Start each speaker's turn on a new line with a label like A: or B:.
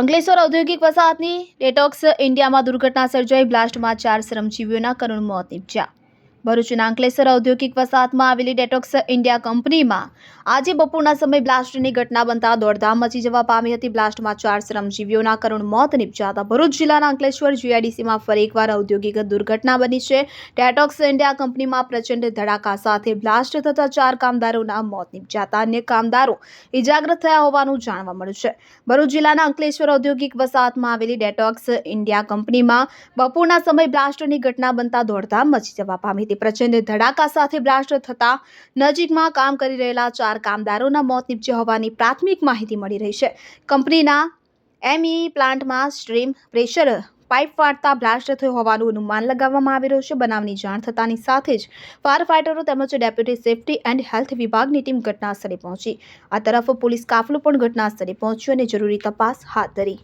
A: અંકલેશ્વર ઔદ્યોગિક વસાહતની ડેટોક્સ ઇન્ડિયામાં દુર્ઘટના સર્જાઈ બ્લાસ્ટમાં ચાર શ્રમજીવીઓના કરુણ મોત નીપજ્યા. ભરૂચના અંકલેશ્વર ઔદ્યોગિક વસાહતમાં આવેલી ડેટોક્સ ઇન્ડિયા કંપનીમાં આજે બપોરના સમયે બ્લાસ્ટની ઘટના બનતા દોડધામ મચી જવા પામી હતી. બ્લાસ્ટમાં ચાર શ્રમજીવીઓના કરુણ મોત નીપજ્યા હતા ભરૂચ જિલ્લાના અંકલેશ્વર જીઆઈડીસીમાં ફરી એકવાર ઔદ્યોગિક દુર્ઘટના બની છે. ડેટોક્સ ઇન્ડિયા કંપનીમાં પ્રચંડ ધડાકા સાથે બ્લાસ્ટ થતા ચાર કામદારોના મોત નીપજ્યા હતા અન્ય કામદારો ઇજાગ્રસ્ત થયા હોવાનું જાણવા મળ્યું છે. ભરૂચ જિલ્લાના અંકલેશ્વર ઔદ્યોગિક વસાહતમાં આવેલી ડેટોક્સ ઇન્ડિયા કંપનીમાં બપોરના સમયે બ્લાસ્ટની ઘટના બનતા દોડધામ મચી જવા પામી હતી. પ્રચંડ ધડાકા સાથે બ્લાસ્ટ થતા નજીકમાં કામ કરી રહેલા ચાર કામદારોના મોત નીપજ્યા હોવાની પ્રાથમિક માહિતી મળી રહી છે. કંપનીના એમઈ પ્લાન્ટમાં સ્ટ્રીમ પ્રેશર પાઇપ ફાટતા બ્લાસ્ટ થયો હોવાનું અનુમાન લગાવવામાં આવી રહ્યું છે. બનાવની જાણ થતાની સાથે જ ફાયર ફાઇટરો તેમજ ડેપ્યુટી સેફટી એન્ડ હેલ્થ વિભાગની ટીમ ઘટનાસ્થળે પહોંચી. આ તરફ પોલીસ કાફલો પણ ઘટનાસ્થળે પહોંચ્યો અને જરૂરી તપાસ હાથ ધરી.